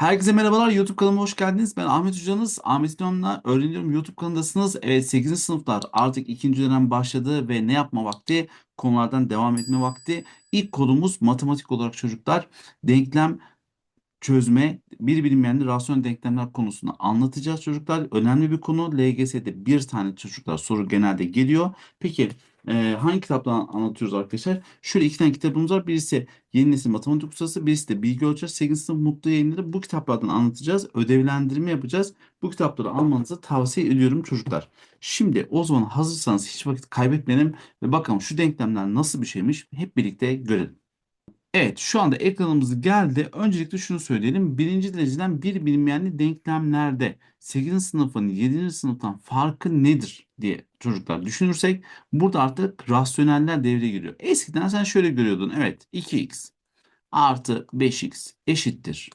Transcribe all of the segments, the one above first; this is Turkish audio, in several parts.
Herkese merhabalar. YouTube kanalıma hoş geldiniz. Ben Ahmet Hocanız. Ahmet Hocam'la öğreniyorum YouTube kanalındasınız. Evet 8. sınıflar artık ikinci dönem başladı ve ne yapma vakti? Konulardan devam etme vakti. İlk konumuz matematik olarak çocuklar denklem çözme, bir bilinmeyenli rasyonel denklemler konusunu anlatacağız çocuklar. Önemli bir konu. LGS'de bir tane çocuklar soru genelde geliyor. Peki e, hangi kitaptan anlatıyoruz arkadaşlar? Şöyle iki tane kitabımız var. Birisi Yeni Nesil Matematik Ustası, birisi de Bilgi Ölçer 8. sınıf Mutlu Yayınları. Bu kitaplardan anlatacağız. Ödevlendirme yapacağız. Bu kitapları almanızı tavsiye ediyorum çocuklar. Şimdi o zaman hazırsanız hiç vakit kaybetmeyelim ve bakalım şu denklemler nasıl bir şeymiş hep birlikte görelim. Evet şu anda ekranımız geldi. Öncelikle şunu söyleyelim. Birinci dereceden bir bilinmeyenli denklemlerde 8. sınıfın 7. sınıftan farkı nedir diye çocuklar düşünürsek burada artık rasyoneller devreye giriyor. Eskiden sen şöyle görüyordun. Evet 2x artı 5x eşittir.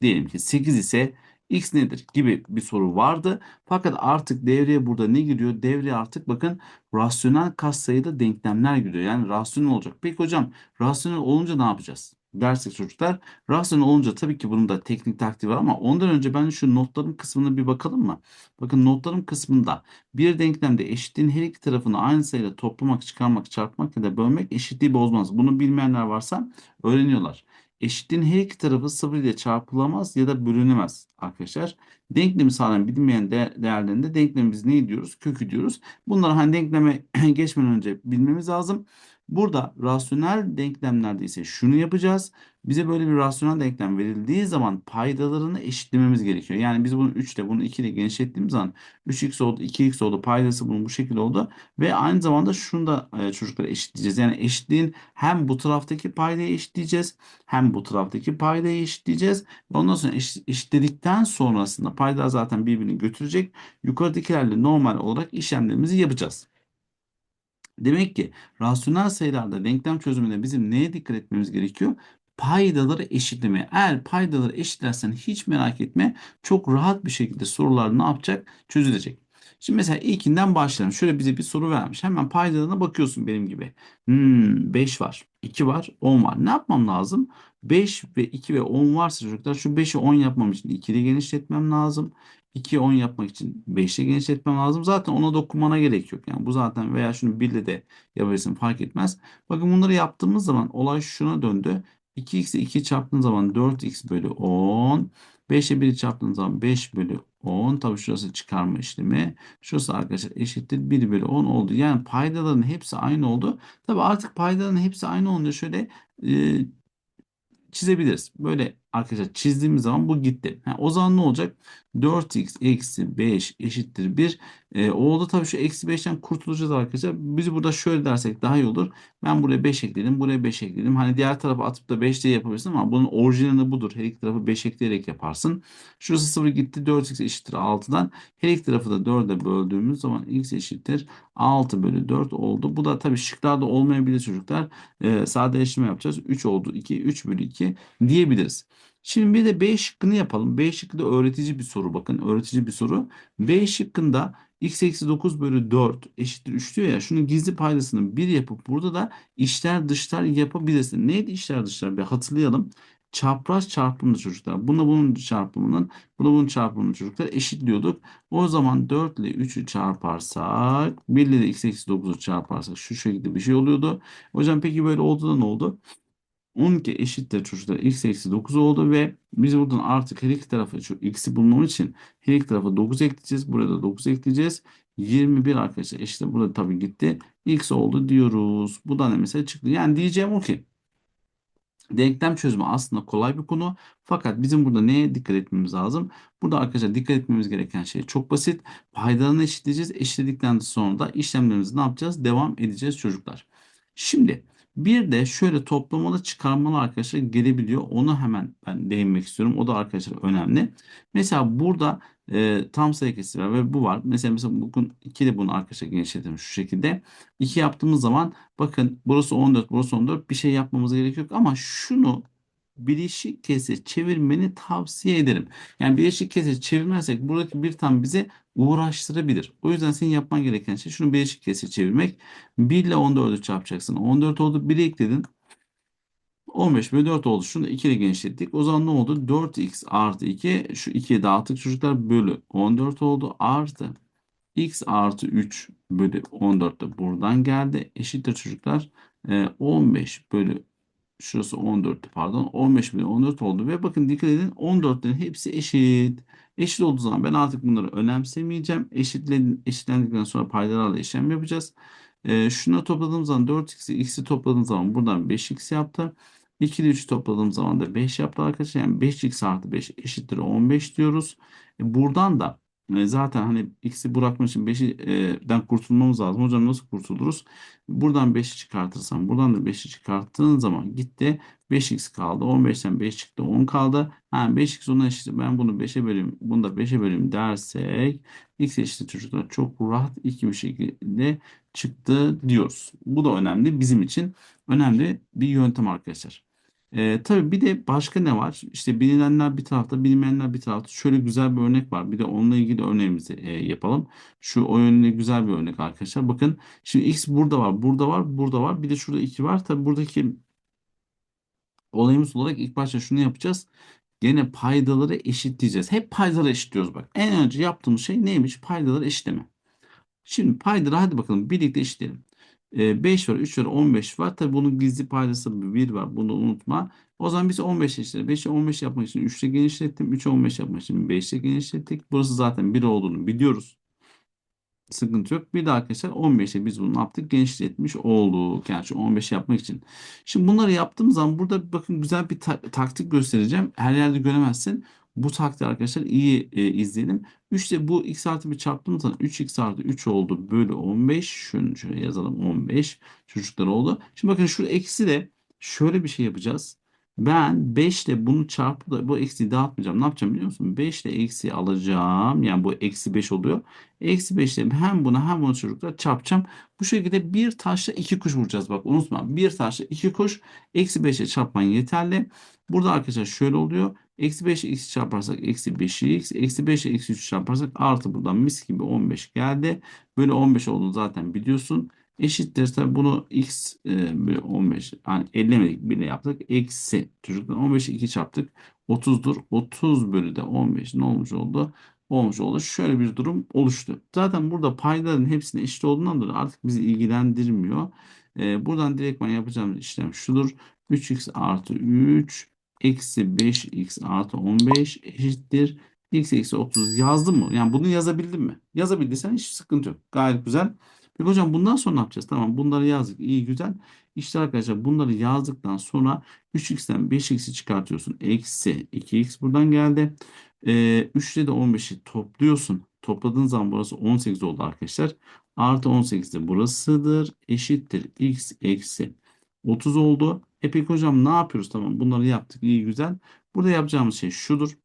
Diyelim ki 8 ise x nedir gibi bir soru vardı. Fakat artık devreye burada ne giriyor? Devreye artık bakın rasyonel katsayıda denklemler giriyor. Yani rasyonel olacak. Peki hocam rasyonel olunca ne yapacağız? Dersek çocuklar. Rasyonel olunca tabii ki bunun da teknik taktiği var ama ondan önce ben şu notların kısmına bir bakalım mı? Bakın notların kısmında bir denklemde eşitliğin her iki tarafını aynı sayıyla toplamak, çıkarmak, çarpmak ya da bölmek eşitliği bozmaz. Bunu bilmeyenler varsa öğreniyorlar. Eşitliğin her iki tarafı sıfır ile çarpılamaz ya da bölünemez arkadaşlar. Denklemi sağlayan bilinmeyen de değerlerinde denklemimiz ne diyoruz? Kökü diyoruz. Bunları hani denkleme geçmeden önce bilmemiz lazım. Burada rasyonel denklemlerde ise şunu yapacağız. Bize böyle bir rasyonel denklem verildiği zaman paydalarını eşitlememiz gerekiyor. Yani biz bunu 3 ile bunu 2 ile genişlettiğimiz zaman 3x oldu 2x oldu paydası bunun bu şekilde oldu. Ve aynı zamanda şunu da e, çocuklara eşitleyeceğiz. Yani eşitliğin hem bu taraftaki paydayı eşitleyeceğiz hem bu taraftaki paydayı eşitleyeceğiz. Ve ondan sonra eşit, eşitledikten sonrasında paydalar zaten birbirini götürecek. Yukarıdakilerle normal olarak işlemlerimizi yapacağız. Demek ki rasyonel sayılarda denklem çözümünde bizim neye dikkat etmemiz gerekiyor? Paydaları eşitleme. Eğer paydaları eşitlersen hiç merak etme. Çok rahat bir şekilde sorular ne yapacak? Çözülecek. Şimdi mesela ilkinden başlayalım. Şöyle bize bir soru vermiş. Hemen paydalarına bakıyorsun benim gibi. Hmm, 5 var, 2 var, 10 var. Ne yapmam lazım? 5 ve 2 ve 10 varsa çocuklar şu 5'i 10 yapmam için 2 ile genişletmem lazım. 2'ye 10 yapmak için 5 ile genişletmem lazım. Zaten ona dokunmana gerek yok. Yani bu zaten veya şunu 1 ile de yapabilirsin fark etmez. Bakın bunları yaptığımız zaman olay şuna döndü. 2x ile 2 çarptığın zaman 4x bölü 10. 5 ile 1'i çarptığın zaman 5 bölü 10. Tabii şurası çıkarma işlemi. Şurası arkadaşlar eşittir 1 bölü 10 oldu. Yani paydaların hepsi aynı oldu. Tabii artık paydaların hepsi aynı olunca şöyle e, çizebiliriz. Böyle arkadaşlar çizdiğimiz zaman bu gitti. Ha, o zaman ne olacak? 4x eksi 5 eşittir 1. E, o oldu tabii şu eksi 5'ten kurtulacağız arkadaşlar. Biz burada şöyle dersek daha iyi olur. Ben buraya 5 ekledim. Buraya 5 ekledim. Hani diğer tarafa atıp da 5 diye yapabilirsin ama bunun orijinali budur. Her iki tarafı 5 ekleyerek yaparsın. Şurası 0 gitti. 4x eşittir 6'dan. Her iki tarafı da 4'e böldüğümüz zaman x eşittir 6 bölü 4 oldu. Bu da tabii şıklarda olmayabilir çocuklar. E, sadeleştirme yapacağız. 3 oldu. 2, 3 bölü 2 diyebiliriz. Şimdi bir de B şıkkını yapalım. B şıkkı öğretici bir soru bakın. Öğretici bir soru. B şıkkında x eksi 9 bölü 4 eşittir 3 diyor ya. Şunun gizli paydasını 1 yapıp burada da içler dışlar yapabilirsin. Neydi içler dışlar? Bir hatırlayalım. Çapraz çarpımlı çocuklar. Buna bunun çarpımının, buna bunun çarpımını çocuklar eşitliyorduk. O zaman 4 ile 3'ü çarparsak, 1 ile x eksi 9'u çarparsak şu şekilde bir şey oluyordu. Hocam peki böyle oldu da ne oldu? 12 eşittir çocuklar x eksi 9 oldu ve biz buradan artık her iki tarafa şu x'i bulmamız için her iki tarafa 9 ekleyeceğiz. Burada 9 ekleyeceğiz. 21 arkadaşlar eşittir. Burada tabii gitti. x oldu diyoruz. Bu da ne mesela çıktı. Yani diyeceğim o ki denklem çözümü aslında kolay bir konu. Fakat bizim burada neye dikkat etmemiz lazım? Burada arkadaşlar dikkat etmemiz gereken şey çok basit. Paydalarını eşitleyeceğiz. Eşitledikten sonra da işlemlerimizi ne yapacağız? Devam edeceğiz çocuklar. Şimdi bir de şöyle toplamalı çıkarmalı arkadaşlar gelebiliyor. Onu hemen ben değinmek istiyorum. O da arkadaşlar önemli. Mesela burada e, tam sayı kesiri var ve bu var. Mesela mesela bugün 2 de bunu arkadaşlar genişletelim şu şekilde. 2 yaptığımız zaman bakın burası 14 burası 14 bir şey yapmamız gerek yok ama şunu bileşik kesir çevirmeni tavsiye ederim. Yani bileşik kesir çevirmezsek buradaki bir tam bize uğraştırabilir. O yüzden senin yapman gereken şey şunu bileşik kesir çevirmek. 1 ile 14'ü çarpacaksın. 14 oldu 1'i ekledin. 15 bölü 4 oldu. Şunu da 2 ile genişlettik. O zaman ne oldu? 4x artı 2 şu 2'ye dağıttık çocuklar bölü 14 oldu. Artı x artı 3 bölü 14 de buradan geldi. Eşittir çocuklar. Ee, 15 bölü şurası 14 pardon 15 bölü 14 oldu ve bakın dikkat edin 14'lerin hepsi eşit. Eşit olduğu zaman ben artık bunları önemsemeyeceğim. Eşitlen, eşitlendikten sonra paydalarla işlem yapacağız. Ee, şunu topladığım zaman 4x'i x'i topladığım zaman buradan 5x yaptı. 2 ile 3 topladığım zaman da 5 yaptı arkadaşlar. Yani 5x artı 5 eşittir 15 diyoruz. E, buradan da e, zaten hani x'i bırakmak için 5'den kurtulmamız lazım. Hocam nasıl kurtuluruz? Buradan 5'i çıkartırsam buradan da 5'i çıkarttığın zaman gitti. 5x kaldı. 15'ten 5 çıktı. 10 kaldı. Ha 5x ona eşit. Ben bunu 5'e böleyim. Bunu da 5'e böleyim dersek x eşittir çocuklar çok rahat iki bir şekilde çıktı diyoruz. Bu da önemli. Bizim için önemli bir yöntem arkadaşlar. Ee, tabii bir de başka ne var? İşte bilinenler bir tarafta, bilinmeyenler bir tarafta. Şöyle güzel bir örnek var. Bir de onunla ilgili örneğimizi e, yapalım. Şu o yönde güzel bir örnek arkadaşlar. Bakın şimdi x burada var, burada var, burada var. Bir de şurada 2 var. Tabii buradaki olayımız olarak ilk başta şunu yapacağız. Gene paydaları eşitleyeceğiz. Hep paydaları eşitliyoruz bak. En önce yaptığımız şey neymiş? Paydaları eşitleme. Şimdi paydaları hadi bakalım birlikte eşitleyelim. Ee, 5 var, 3 var, 15 var. Tabii bunun gizli paydası 1 var. Bunu unutma. O zaman biz 15 eşitleyelim. 5'i 15 yapmak için 3 ile genişlettim. 3'ü 15 yapmak için 5 ile genişlettik. Burası zaten 1 olduğunu biliyoruz. Sıkıntı yok. Bir de arkadaşlar 15'e biz bunu yaptık? Genişletmiş olduk. Yani şu 15 yapmak için. Şimdi bunları yaptığımız zaman burada bakın güzel bir ta- taktik göstereceğim. Her yerde göremezsin. Bu taktiği arkadaşlar iyi e, izleyelim. 3 ile bu x artı bir çarptığımız zaman 3x artı 3 oldu bölü 15. Şunu şöyle yazalım 15 çocuklar oldu. Şimdi bakın şu eksi de şöyle bir şey yapacağız. Ben 5 ile bunu çarpıp da bu eksiyi dağıtmayacağım. Ne yapacağım biliyor musun? 5 ile eksiyi alacağım. Yani bu eksi 5 oluyor. Eksi 5 ile hem buna hem bunu çocuklar çarpacağım. Bu şekilde bir taşla iki kuş vuracağız. Bak unutma. Bir taşla iki kuş. Eksi 5 ile çarpman yeterli. Burada arkadaşlar şöyle oluyor. Eksi 5 ile x çarparsak eksi 5x. Eksi 5 ile eksi 3 çarparsak artı buradan mis gibi 15 geldi. Böyle 15 olduğunu zaten biliyorsun. Eşittir tabi bunu x e, böyle 15 yani ellemedik bile yaptık. Eksi çocuklar 15'i 2 çarptık. 30'dur. 30 bölü de 15 ne olmuş oldu? Olmuş oldu. Şöyle bir durum oluştu. Zaten burada paydaların hepsine eşit olduğundan dolayı artık bizi ilgilendirmiyor. E, buradan direktman yapacağımız işlem şudur. 3x artı 3 eksi 5x artı 15 eşittir. x eksi 30 yazdım mı? Yani bunu yazabildim mi? Yazabildiysen hiç sıkıntı yok. Gayet güzel. Peki hocam bundan sonra ne yapacağız? Tamam bunları yazdık. İyi güzel. İşte arkadaşlar bunları yazdıktan sonra 3x'ten 5x'i çıkartıyorsun. Eksi 2x buradan geldi. Ee, 3 ile de 15'i topluyorsun. Topladığın zaman burası 18 oldu arkadaşlar. Artı 18 de burasıdır. Eşittir x eksi 30 oldu. E peki hocam ne yapıyoruz? Tamam bunları yaptık. İyi güzel. Burada yapacağımız şey şudur.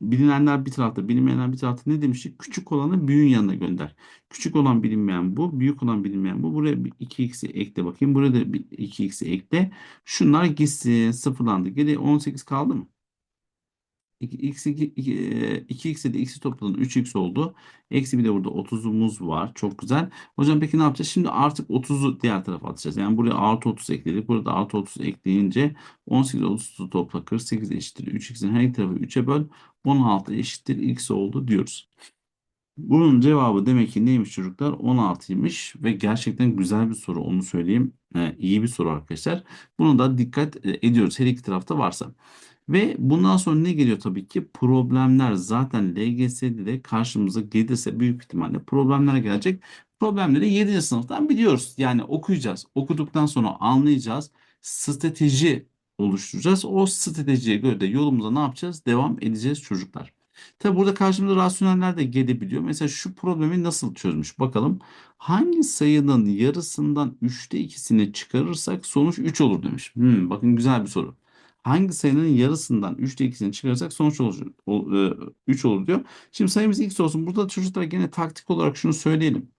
Bilinenler bir tarafta, bilinmeyenler bir tarafta ne demiştik? Küçük olanı büyüğün yanına gönder. Küçük olan bilinmeyen bu, büyük olan bilinmeyen bu. Buraya bir 2x'i ekle bakayım. Buraya da bir 2x'i ekle. Şunlar gitsin, sıfırlandı. Geriye 18 kaldı mı? X 2x ile x'i topladın 3x oldu. Eksi bir de burada 30'umuz var. Çok güzel. Hocam peki ne yapacağız? Şimdi artık 30'u diğer tarafa atacağız. Yani buraya artı 30 ekledik. Burada artı 30 ekleyince 18 30'u topla 48 eşittir. 3x'in her iki tarafı 3'e böl. 16 eşittir x oldu diyoruz. Bunun cevabı demek ki neymiş çocuklar? 16'ymış ve gerçekten güzel bir soru onu söyleyeyim. Ee, iyi bir soru arkadaşlar. Bunu da dikkat ediyoruz her iki tarafta varsa. Ve bundan sonra ne geliyor tabii ki? Problemler zaten LGS'de de karşımıza gelirse büyük ihtimalle problemler gelecek. Problemleri 7. sınıftan biliyoruz. Yani okuyacağız. Okuduktan sonra anlayacağız. Strateji oluşturacağız. O stratejiye göre de yolumuza ne yapacağız? Devam edeceğiz çocuklar. Tabi burada karşımıza rasyoneller de gelebiliyor. Mesela şu problemi nasıl çözmüş? Bakalım. Hangi sayının yarısından 3'te 2'sini çıkarırsak sonuç 3 olur demiş. Hmm, bakın güzel bir soru. Hangi sayının yarısından 3'te 2'sini çıkarırsak sonuç olur, 3 olur diyor. Şimdi sayımız x olsun. Burada çocuklar gene taktik olarak şunu söyleyelim.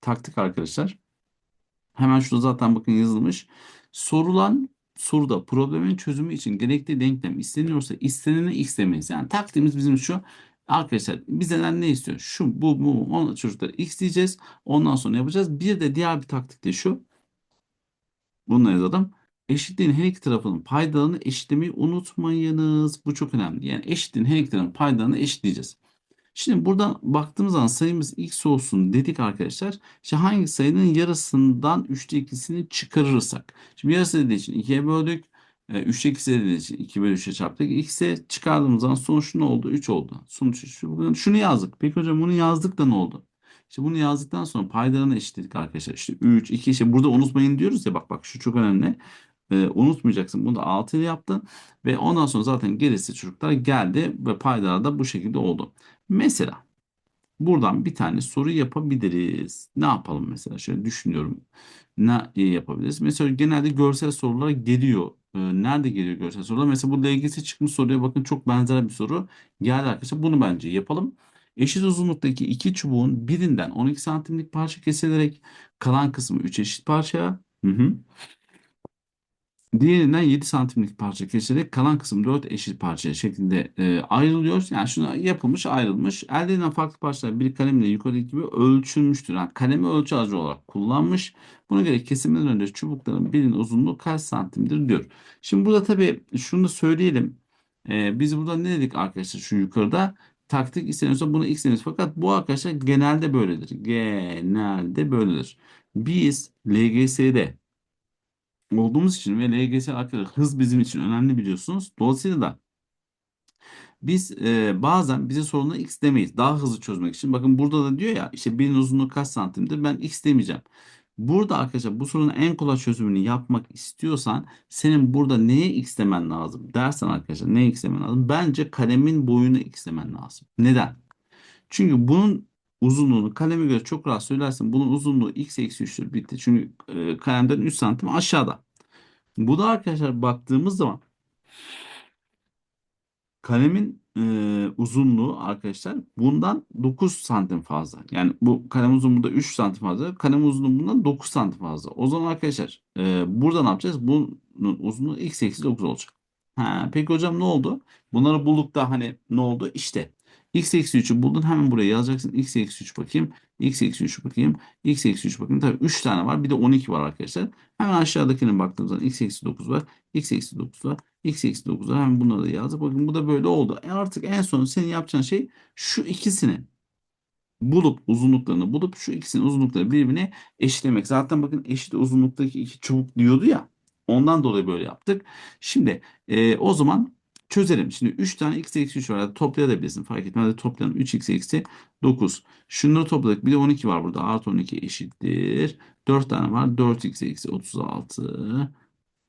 Taktik arkadaşlar. Hemen şurada zaten bakın yazılmış. Sorulan soruda problemin çözümü için gerekli denklem isteniyorsa isteneni x demeyiz. Yani taktiğimiz bizim şu. Arkadaşlar bizden ne istiyor? Şu, bu, bu, onu çocuklar x diyeceğiz. Ondan sonra yapacağız. Bir de diğer bir taktik de şu. Bunu yazalım. Eşitliğin her iki tarafının paydalarını eşitlemeyi unutmayınız. Bu çok önemli. Yani eşitliğin her iki tarafının paydalarını eşitleyeceğiz. Şimdi buradan baktığımız zaman sayımız x olsun dedik arkadaşlar. İşte hangi sayının yarısından 3'te 2'sini çıkarırsak. Şimdi yarısı dediği için 2'ye böldük. E, 3'te 2'si dediği için 2 bölü 3'e çarptık. X'e çıkardığımız zaman sonuç ne oldu? 3 oldu. Sonuç 3. Bugün şunu yazdık. Peki hocam bunu yazdık da ne oldu? İşte bunu yazdıktan sonra paydalarını eşitledik arkadaşlar. İşte 3, 2 işte burada unutmayın diyoruz ya bak bak şu çok önemli. E, unutmayacaksın. Bunu da 6 ile yaptın. Ve ondan sonra zaten gerisi çocuklar geldi ve paydalar da bu şekilde oldu. Mesela buradan bir tane soru yapabiliriz. Ne yapalım mesela? Şöyle düşünüyorum. Ne yapabiliriz? Mesela genelde görsel sorular geliyor. Ee, nerede geliyor görsel sorular? Mesela bu LGS çıkmış soruya bakın çok benzer bir soru geldi arkadaşlar. Bunu bence yapalım. Eşit uzunluktaki iki çubuğun birinden 12 santimlik parça kesilerek kalan kısmı 3 eşit parçaya. Hı hı. Diğerinden 7 santimlik parça kesilerek kalan kısım 4 eşit parça şeklinde e, ayrılıyor. Yani şuna yapılmış ayrılmış. Elde edilen farklı parçalar bir kalemle yukarıdaki gibi ölçülmüştür. Yani kalemi ölçü aracı olarak kullanmış. Buna göre kesimden önce çubukların birinin uzunluğu kaç santimdir diyor. Şimdi burada tabii şunu söyleyelim. E, biz burada ne dedik arkadaşlar şu yukarıda? Taktik isteniyorsa bunu x deniyoruz. Fakat bu arkadaşlar genelde böyledir. Genelde böyledir. Biz LGS'de olduğumuz için ve LGS arkadaşlar hız bizim için önemli biliyorsunuz. Dolayısıyla da biz e, bazen bize soruna x demeyiz. Daha hızlı çözmek için. Bakın burada da diyor ya işte birinin uzunluğu kaç santimdir? Ben x demeyeceğim. Burada arkadaşlar bu sorunun en kolay çözümünü yapmak istiyorsan senin burada neye x demen lazım dersen arkadaşlar neye x demen lazım? Bence kalemin boyunu x demen lazım. Neden? Çünkü bunun uzunluğunu kaleme göre çok rahat söylersin. Bunun uzunluğu x eksi 3'tür bitti. Çünkü e, kalemden 3 santim aşağıda. Bu da arkadaşlar baktığımız zaman kalemin e, uzunluğu arkadaşlar bundan 9 santim fazla. Yani bu kalem uzunluğu da 3 santim fazla. Kalem uzunluğu bundan 9 santim fazla. O zaman arkadaşlar e, burada ne yapacağız? Bunun uzunluğu x eksi 9 olacak. Ha, peki hocam ne oldu? Bunları bulduk da hani ne oldu? İşte x eksi 3'ü buldun hemen buraya yazacaksın. x eksi 3 bakayım. x eksi 3 bakayım. x eksi 3 bakayım. Tabii 3 tane var. Bir de 12 var arkadaşlar. Hemen aşağıdakine baktığımız zaman x eksi 9 var. x eksi 9 var. x eksi 9 var. Hemen bunları da yazdık. Bakın bu da böyle oldu. E artık en son senin yapacağın şey şu ikisini bulup uzunluklarını bulup şu ikisinin uzunlukları birbirine eşitlemek. Zaten bakın eşit uzunluktaki iki çubuk diyordu ya. Ondan dolayı böyle yaptık. Şimdi e, o zaman çözelim. Şimdi 3 tane x eksi 3 var. Toplayabilirsin fark etmez. Hadi toplayalım. 3x eksi 9. Şunları topladık. Bir de 12 var burada. Artı 12 eşittir. 4 tane var. 4x eksi 36.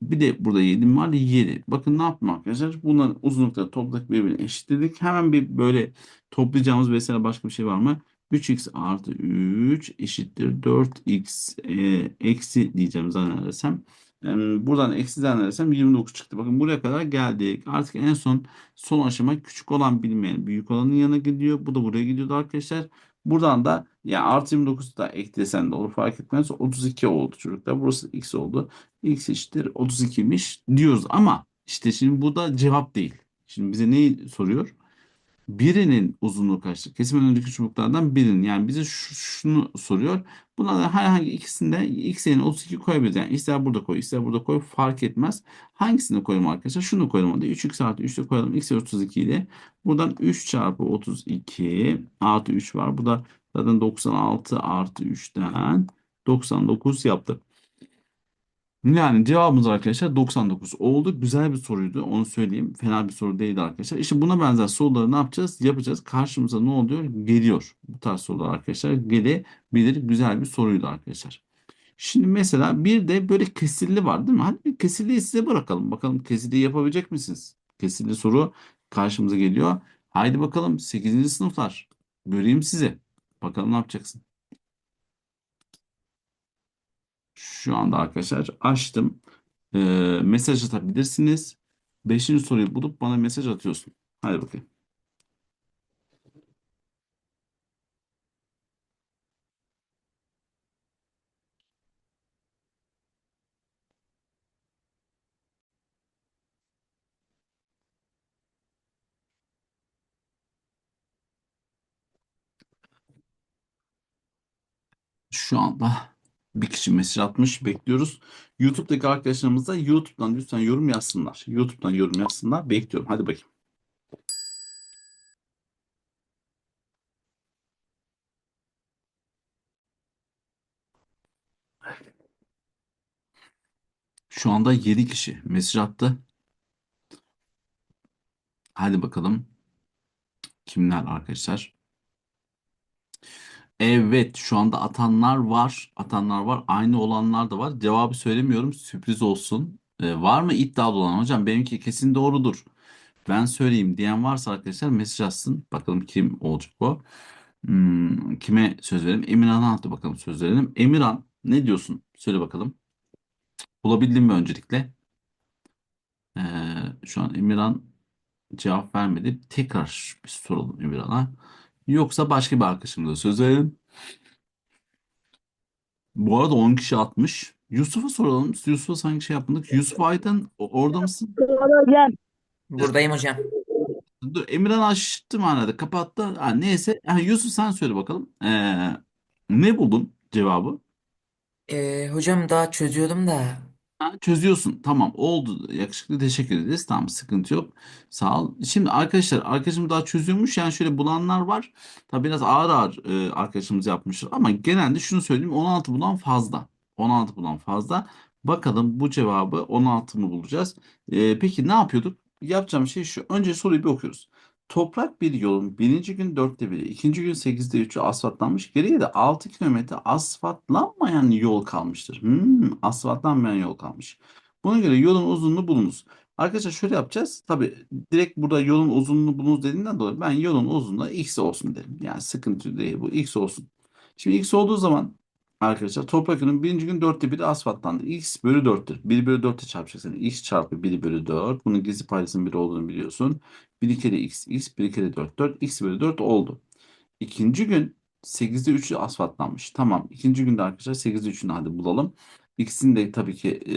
Bir de burada 7 var. 7. Bakın ne yaptım arkadaşlar? Bunların uzunlukları topladık birbirine eşitledik. Hemen bir böyle toplayacağımız mesela başka bir şey var mı? 3x artı 3 eşittir 4x e, eksi diyeceğim zannedersem. Yani buradan eksi zannedersem 29 çıktı. Bakın buraya kadar geldik. Artık en son son aşama küçük olan bilmeyen büyük olanın yanına gidiyor. Bu da buraya gidiyordu arkadaşlar. Buradan da ya artı 29 da eklesen de olur fark etmez. 32 oldu çocuklar. Burası x oldu. x eşittir 32'miş diyoruz ama işte şimdi bu da cevap değil. Şimdi bize neyi soruyor? Birinin uzunluğu kaçtır? Kesimin önceki çubuklardan birinin. Yani bize şu- şunu soruyor. Bunlardan herhangi ikisinde x yerine 32 koyabiliriz. Yani ister burada koy, ister burada koy fark etmez. Hangisini koyalım arkadaşlar? Şunu koyalım hadi. 3x artı 3'te koyalım. x 32 ile. Buradan 3 çarpı 32 artı 3 var. Bu da zaten 96 artı 3'ten 99 yaptı. Yani cevabımız arkadaşlar 99 oldu. Güzel bir soruydu. Onu söyleyeyim. Fena bir soru değildi arkadaşlar. İşte buna benzer soruları ne yapacağız? Yapacağız. Karşımıza ne oluyor? Geliyor. Bu tarz sorular arkadaşlar gelebilir. Güzel bir soruydu arkadaşlar. Şimdi mesela bir de böyle kesirli var değil mi? Hadi kesirliyi size bırakalım. Bakalım kesirli yapabilecek misiniz? Kesirli soru karşımıza geliyor. Haydi bakalım 8. sınıflar. Göreyim sizi. Bakalım ne yapacaksın? Şu anda arkadaşlar açtım. Ee, mesaj atabilirsiniz. Beşinci soruyu bulup bana mesaj atıyorsun. Hadi bakayım. Şu anda Bir kişi mesaj atmış. Bekliyoruz. YouTube'daki arkadaşlarımız da YouTube'dan lütfen yorum yazsınlar. YouTube'dan yorum yazsınlar. Bekliyorum. Hadi bakayım. Şu anda 7 kişi mesaj attı. Hadi bakalım. Kimler arkadaşlar? Evet, şu anda atanlar var. Atanlar var. Aynı olanlar da var. Cevabı söylemiyorum. Sürpriz olsun. Ee, var mı iddialı olan? Hocam benimki kesin doğrudur. Ben söyleyeyim diyen varsa arkadaşlar mesaj atsın. Bakalım kim olacak o. Hmm, kime söz verelim? Emirhan'a bakalım söz verelim. Emirhan ne diyorsun? Söyle bakalım. Bulabildin mi öncelikle? Ee, şu an Emirhan cevap vermedi. Tekrar bir soralım Emirhan'a. Yoksa başka bir arkadaşımıza söz verelim. Bu arada 10 kişi atmış. Yusuf'a soralım. Yusuf'a sanki şey yapmadık. Yusuf Aydın o- orada mısın? hocam. Buradayım hocam. Dur, Emirhan açtı manada kapattı. Ha, neyse. Ha, Yusuf sen söyle bakalım. Ee, ne buldun cevabı? Ee, hocam daha çözüyordum da. Ha, çözüyorsun. Tamam oldu. Yakışıklı teşekkür ederiz. Tamam sıkıntı yok. Sağ ol. Şimdi arkadaşlar arkadaşım daha çözüyormuş. Yani şöyle bulanlar var. Tabii biraz ağır ağır e, arkadaşımız yapmışlar. Ama genelde şunu söyleyeyim 16 bulan fazla. 16 bulan fazla. Bakalım bu cevabı 16 mı bulacağız? E, peki ne yapıyorduk? Yapacağım şey şu. Önce soruyu bir okuyoruz. Toprak bir yolun birinci gün dörtte biri, ikinci gün sekizde üçü asfaltlanmış. Geriye de 6 kilometre asfaltlanmayan yol kalmıştır. Hmm, asfaltlanmayan yol kalmış. Buna göre yolun uzunluğunu bulunuz. Arkadaşlar şöyle yapacağız. Tabii direkt burada yolun uzunluğunu bulunuz dediğinden dolayı ben yolun uzunluğu x olsun derim. Yani sıkıntı değil bu x olsun. Şimdi x olduğu zaman arkadaşlar toprak yolun birinci gün dörtte biri asfaltlandı. x bölü 4'tür. 1 bölü 4'e çarpacaksın. x çarpı 1 bölü 4. Bunun gizli paydasının 1 olduğunu biliyorsun. 1 kere x, x 1 kere 4, 4, x bölü 4 oldu. İkinci gün 8'de 3'ü asfaltlanmış. Tamam. İkinci günde arkadaşlar 8'de 3'ünü hadi bulalım. İkisinin de tabii ki e,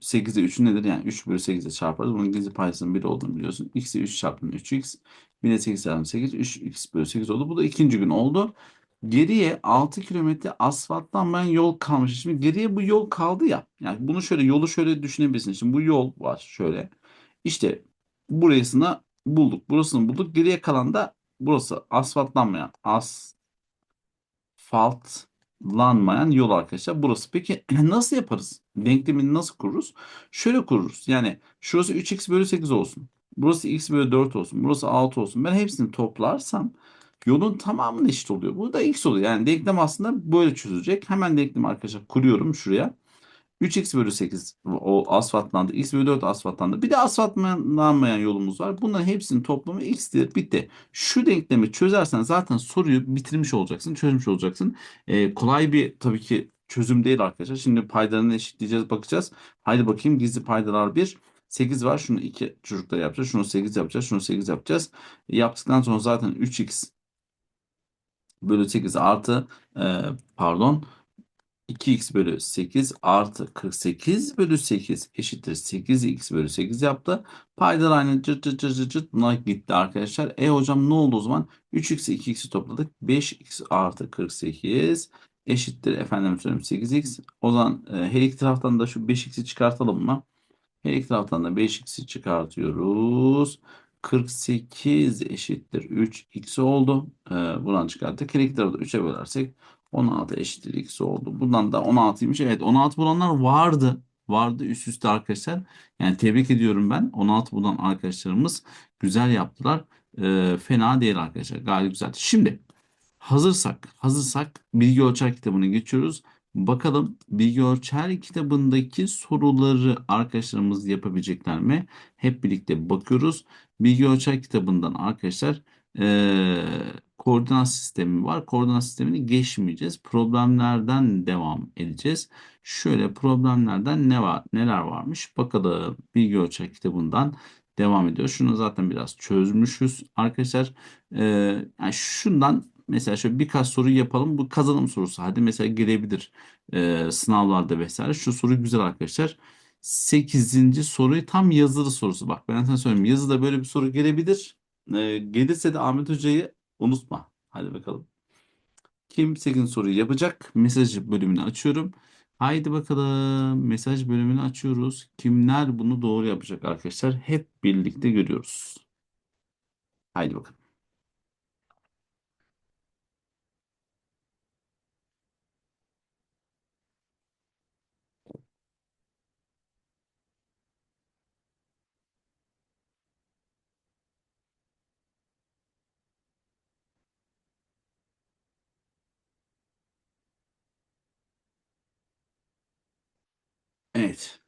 8'de 3'ü nedir? Yani 3 bölü 8'e çarparız. Bunun gizli paydasının 1 olduğunu biliyorsun. x'e 3 çarpın 3x. 1'e 8 çarpın 8. 3x bölü 8 oldu. Bu da ikinci gün oldu. Geriye 6 kilometre asfaltlanmayan yol kalmış. Şimdi geriye bu yol kaldı ya. Yani bunu şöyle yolu şöyle düşünebilirsin. Şimdi bu yol var şöyle. İşte burasını bulduk. Burasını bulduk. Geriye kalan da burası asfaltlanmayan asfaltlanmayan yol arkadaşlar. Burası. Peki nasıl yaparız? Denklemini nasıl kururuz? Şöyle kururuz. Yani şurası 3x bölü 8 olsun. Burası x bölü 4 olsun. Burası 6 olsun. Ben hepsini toplarsam yolun tamamının eşit oluyor. Bu da x oluyor. Yani denklem aslında böyle çözülecek. Hemen denklemi arkadaşlar kuruyorum şuraya. 3x bölü 8 o asfaltlandı. x bölü 4 asfaltlandı. Bir de asfaltlanmayan yolumuz var. Bunların hepsinin toplamı x'tir. Bitti. Şu denklemi çözersen zaten soruyu bitirmiş olacaksın. Çözmüş olacaksın. Ee, kolay bir tabii ki çözüm değil arkadaşlar. Şimdi paydalarını eşitleyeceğiz bakacağız. Haydi bakayım gizli paydalar 1. 8 var. Şunu 2 çocuklar yapacağız. Şunu 8 yapacağız. Şunu 8 yapacağız. Yaptıktan sonra zaten 3x bölü 8 artı e, pardon 2x bölü 8 artı 48 bölü 8 eşittir 8x bölü 8 yaptı. Paydalar aynı cırt cırt cırt cırt buna gitti arkadaşlar. E hocam ne oldu o zaman? 3x'i 2x'i topladık. 5x artı 48 eşittir efendim söyleyeyim 8x. O zaman e, her iki taraftan da şu 5x'i çıkartalım mı? Her iki taraftan da 5x'i çıkartıyoruz. 48 eşittir 3x oldu. Ee, buradan çıkarttık. Her iki tarafı da 3'e bölersek 16 eşittir x oldu. Bundan da 16'ymış. Evet 16 bulanlar vardı. Vardı üst üste arkadaşlar. Yani tebrik ediyorum ben. 16 bulan arkadaşlarımız güzel yaptılar. Ee, fena değil arkadaşlar. Gayet güzel. Şimdi hazırsak, hazırsak bilgi ölçer kitabına geçiyoruz. Bakalım bilgi ölçer kitabındaki soruları arkadaşlarımız yapabilecekler mi? Hep birlikte bakıyoruz. Bilgi ölçer kitabından arkadaşlar eee, koordinat sistemi var. Koordinat sistemini geçmeyeceğiz. Problemlerden devam edeceğiz. Şöyle problemlerden ne var, neler varmış? Bakalım bilgi ölçer kitabından devam ediyor. Şunu zaten biraz çözmüşüz arkadaşlar. Eee, yani şundan Mesela şöyle birkaç soru yapalım. Bu kazanım sorusu. Hadi mesela gelebilir e, sınavlarda vesaire. Şu soru güzel arkadaşlar. Sekizinci soruyu tam yazılı sorusu. Bak ben sana söyleyeyim. Yazıda böyle bir soru gelebilir. E, gelirse de Ahmet Hoca'yı unutma. Hadi bakalım. Kim 8. soruyu yapacak? Mesaj bölümünü açıyorum. Haydi bakalım. Mesaj bölümünü açıyoruz. Kimler bunu doğru yapacak arkadaşlar? Hep birlikte görüyoruz. Haydi bakalım. Evet.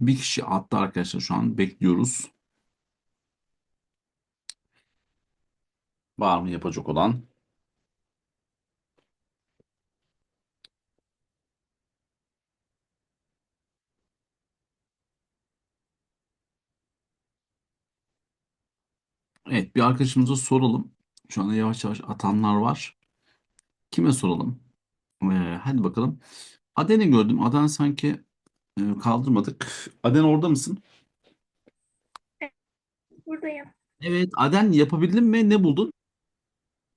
Bir kişi attı arkadaşlar şu an bekliyoruz. Var mı yapacak olan? Evet bir arkadaşımıza soralım. Şu anda yavaş yavaş atanlar var. Kime soralım? Ee, hadi bakalım. Aden'i gördüm. Aden sanki e, kaldırmadık. Aden orada mısın? Buradayım. Evet. Aden yapabildin mi? Ne buldun?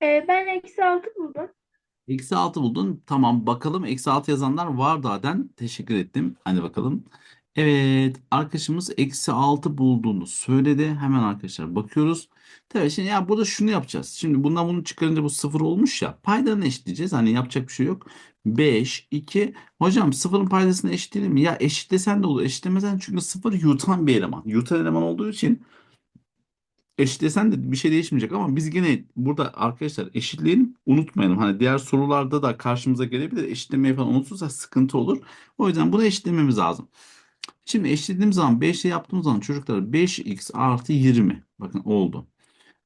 Ee, ben eksi altı buldum. Eksi 6 buldun. Tamam bakalım. Eksi 6 yazanlar vardı Aden. Teşekkür ettim. Hadi bakalım. Evet. Arkadaşımız eksi 6 bulduğunu söyledi. Hemen arkadaşlar bakıyoruz. Tabii şimdi ya burada şunu yapacağız. Şimdi bundan bunu çıkarınca bu 0 olmuş ya. Paydanı eşitleyeceğiz. Hani yapacak bir şey yok. 5, 2. Hocam sıfırın paydasını eşitleyelim mi? Ya eşitlesen de olur. Eşitlemesen çünkü 0 yutan bir eleman. Yutan eleman olduğu için eşitlesen de bir şey değişmeyecek ama biz gene burada arkadaşlar eşitleyelim unutmayalım. Hani diğer sorularda da karşımıza gelebilir. Eşitlemeyi falan unutursak sıkıntı olur. O yüzden bunu eşitlememiz lazım. Şimdi eşitlediğimiz zaman 5 ile yaptığımız zaman çocuklar 5x artı 20 bakın oldu.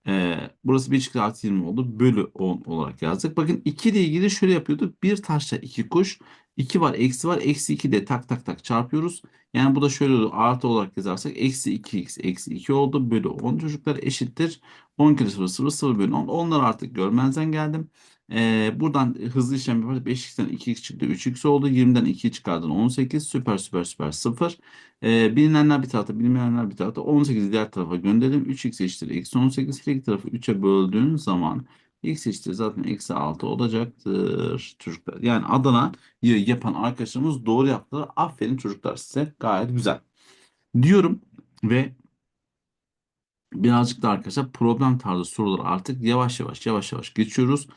Ee, burası 1 çıktı artı 20 oldu. Bölü 10 olarak yazdık. Bakın 2 ile ilgili şöyle yapıyorduk. Bir taşla iki kuş. 2 var eksi var. Eksi 2 de tak tak tak çarpıyoruz. Yani bu da şöyle oldu. Artı olarak yazarsak eksi 2x eksi 2 oldu. Bölü 10 çocuklar eşittir. 10 kere 0 0 0 bölü 10. Onları artık görmezden geldim. Ee, buradan hızlı işlem yaparsak 5x'ten 2x çıktı 3x oldu. 20'den 2'yi çıkardın 18. Süper süper süper 0. Ee, bilinenler bir tarafta, bilinmeyenler bir tarafta. 18'i diğer tarafa gönderelim. 3x eşittir eksi 18. Her iki tarafı 3'e böldüğün zaman x eşittir zaten eksi 6 olacaktır çocuklar. Yani Adana'yı yapan arkadaşlarımız doğru yaptılar. Aferin çocuklar size. Gayet güzel. Diyorum ve birazcık da arkadaşlar problem tarzı soruları artık yavaş yavaş yavaş yavaş geçiyoruz.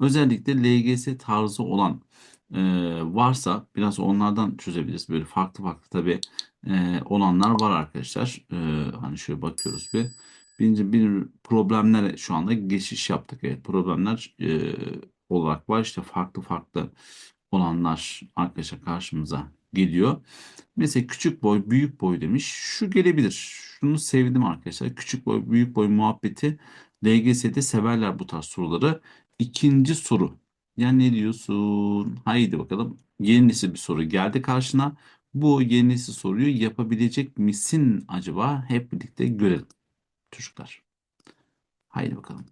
Özellikle LGS tarzı olan e, varsa biraz onlardan çözebiliriz. Böyle farklı farklı tabii e, olanlar var arkadaşlar. E, hani şöyle bakıyoruz bir. Birinci bir problemlere şu anda geçiş yaptık. Evet problemler e, olarak var. İşte farklı farklı olanlar arkadaşlar karşımıza geliyor. Mesela küçük boy, büyük boy demiş. Şu gelebilir. Şunu sevdim arkadaşlar. Küçük boy, büyük boy muhabbeti. LGS'de severler bu tarz soruları. İkinci soru. Ya ne diyorsun? Haydi bakalım. Yeni nesil bir soru geldi karşına. Bu yeni nesil soruyu yapabilecek misin acaba? Hep birlikte görelim çocuklar. Haydi bakalım.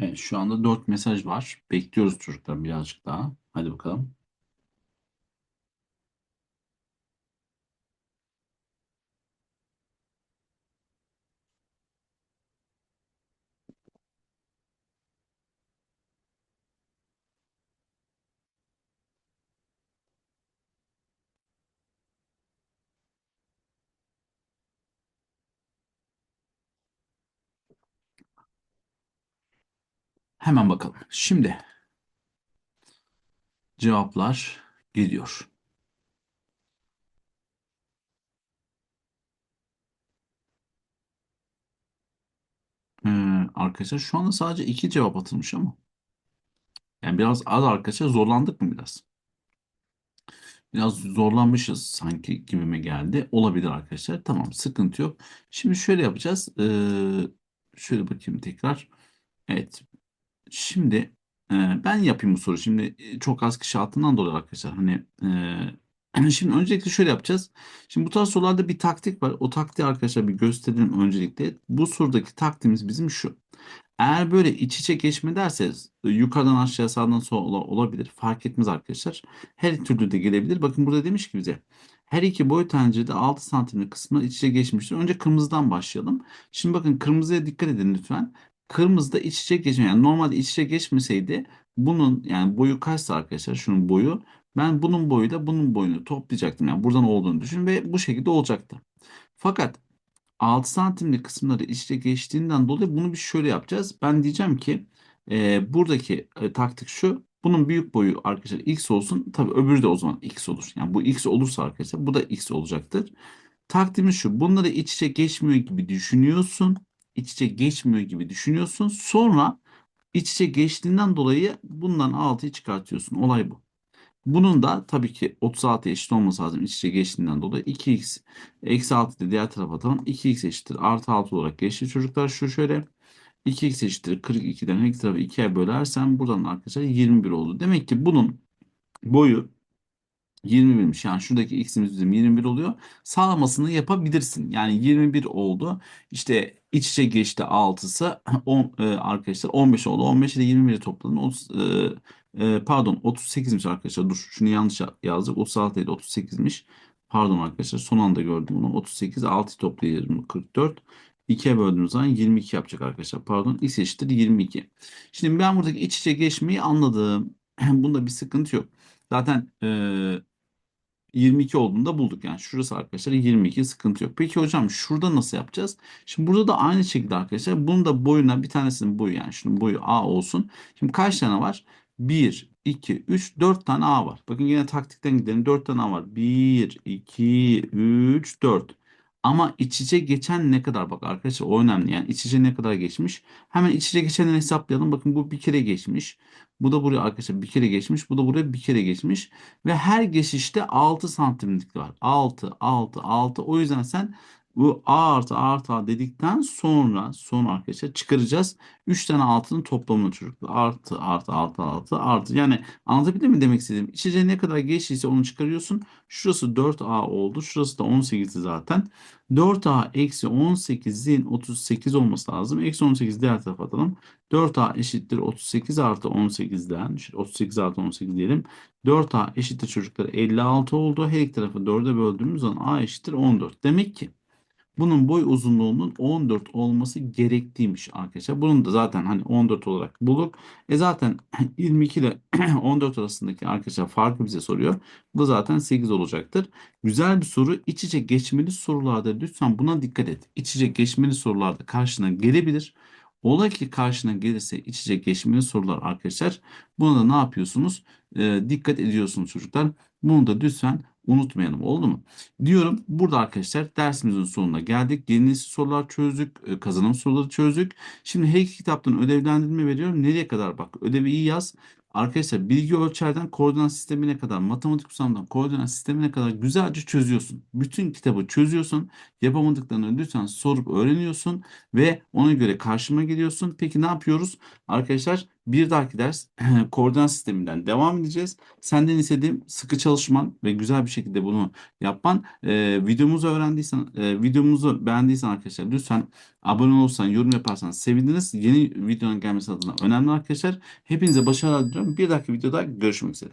Evet, şu anda 4 mesaj var. Bekliyoruz çocuklar birazcık daha. Hadi bakalım. Hemen bakalım. Şimdi cevaplar geliyor. Ee, arkadaşlar şu anda sadece iki cevap atılmış ama. Yani biraz az arkadaşlar zorlandık mı biraz? Biraz zorlanmışız sanki gibime geldi. Olabilir arkadaşlar. Tamam sıkıntı yok. Şimdi şöyle yapacağız. Ee, şöyle bakayım tekrar. Evet. Şimdi e, ben yapayım bu soru. Şimdi e, çok az kişi altından dolayı arkadaşlar. Hani e, şimdi öncelikle şöyle yapacağız. Şimdi bu tarz sorularda bir taktik var. O taktiği arkadaşlar bir gösterelim öncelikle. Bu sorudaki taktiğimiz bizim şu. Eğer böyle iç içe geçme derse yukarıdan aşağı sağdan sola olabilir. Fark etmez arkadaşlar. Her türlü de gelebilir. Bakın burada demiş ki bize. Her iki boy tencerede 6 santimlik kısmına iç içe geçmiştir. Önce kırmızıdan başlayalım. Şimdi bakın kırmızıya dikkat edin lütfen. Kırmızıda iç içe geçme. Yani normalde iç içe geçmeseydi bunun yani boyu kaçsa arkadaşlar şunun boyu ben bunun boyuyla bunun boyunu toplayacaktım. Yani buradan olduğunu düşün ve bu şekilde olacaktı. Fakat 6 santimlik kısımları iç içe geçtiğinden dolayı bunu bir şöyle yapacağız. Ben diyeceğim ki e, buradaki e, taktik şu. Bunun büyük boyu arkadaşlar x olsun. Tabii öbürü de o zaman x olur. Yani bu x olursa arkadaşlar bu da x olacaktır. Taktiğimiz şu. Bunları iç içe geçmiyor gibi düşünüyorsun. İç içe geçmiyor gibi düşünüyorsun. Sonra iç içe geçtiğinden dolayı bundan 6'yı çıkartıyorsun. Olay bu. Bunun da tabii ki 36 eşit olması lazım iç içe geçtiğinden dolayı 2x eksi 6 da diğer tarafa atalım. 2x eşittir artı 6 olarak geçti çocuklar. Şu şöyle 2x eşittir 42'den her iki tarafı 2'ye bölersem buradan arkadaşlar 21 oldu. Demek ki bunun boyu 21'miş. Yani şuradaki x'imiz bizim 21 oluyor. Sağlamasını yapabilirsin. Yani 21 oldu. İşte iç içe geçti 6'sı 10, e, arkadaşlar 15 oldu. 15 ile 21'i topladın. 30, e, e, pardon 38'miş arkadaşlar. Dur şunu yanlış ya- yazdık. 36 ile 38'miş. Pardon arkadaşlar son anda gördüm bunu. 38 6 toplayalım 44. 2'ye böldüğümüz zaman 22 yapacak arkadaşlar. Pardon x eşittir 22. Şimdi ben buradaki iç içe geçmeyi anladım. Bunda bir sıkıntı yok. Zaten e, 22 olduğunda bulduk. Yani şurası arkadaşlar 22 sıkıntı yok. Peki hocam şurada nasıl yapacağız? Şimdi burada da aynı şekilde arkadaşlar bunun da boyuna bir tanesinin boyu yani şunun boyu A olsun. Şimdi kaç tane var? 1, 2, 3, 4 tane A var. Bakın yine taktikten gidelim. 4 tane A var. 1, 2, 3, 4. Ama iç içe geçen ne kadar bak arkadaşlar o önemli. Yani iç içe ne kadar geçmiş. Hemen iç içe geçeni hesaplayalım. Bakın bu bir kere geçmiş. Bu da buraya arkadaşlar bir kere geçmiş. Bu da buraya bir kere geçmiş. Ve her geçişte 6 santimlik var. 6, 6, 6. O yüzden sen bu A artı A artı A dedikten sonra sonra arkadaşlar çıkaracağız. 3 tane altının toplamını çocuklar. Artı artı artı artı artı. Yani anlatabildim mi demek istediğim? İçeceğe ne kadar geçtiyse onu çıkarıyorsun. Şurası 4A oldu. Şurası da 18'di zaten. 4A eksi 18'in 38 olması lazım. Eksi 18 diğer tarafa atalım. 4A eşittir 38 artı 18'den. işte 38 artı 18 diyelim. 4A eşittir çocuklar 56 oldu. Her iki tarafı 4'e böldüğümüz zaman A eşittir 14. Demek ki bunun boy uzunluğunun 14 olması gerekliymiş arkadaşlar. Bunun da zaten hani 14 olarak bulduk. E zaten 22 ile 14 arasındaki arkadaşlar farkı bize soruyor. Bu da zaten 8 olacaktır. Güzel bir soru. İç içe geçmeli sorularda lütfen buna dikkat et. İç içe geçmeli sorularda karşına gelebilir. Ola ki karşına gelirse iç içe geçmeli sorular arkadaşlar. Buna da ne yapıyorsunuz? Ee, dikkat ediyorsunuz çocuklar. Bunu da lütfen unutmayalım oldu mu? Diyorum burada arkadaşlar dersimizin sonuna geldik. Yeni sorular çözdük. e, Kazanım soruları çözdük. Şimdi her iki kitaptan ödevlendirme veriyorum. Nereye kadar bak ödevi iyi yaz. Arkadaşlar bilgi ölçerden koordinat sistemine kadar, matematik usamdan koordinat sistemine kadar güzelce çözüyorsun. Bütün kitabı çözüyorsun. Yapamadıklarını lütfen sorup öğreniyorsun ve ona göre karşıma geliyorsun. Peki ne yapıyoruz? Arkadaşlar bir dahaki ders koordinat sisteminden devam edeceğiz. Senden istediğim sıkı çalışman ve güzel bir şekilde bunu yapman. Ee, videomuzu öğrendiysen, e, videomuzu beğendiysen arkadaşlar lütfen abone olursan, yorum yaparsan seviniriz. Yeni videonun gelmesi adına önemli arkadaşlar. Hepinize başarılar diliyorum. Bir dahaki videoda görüşmek üzere.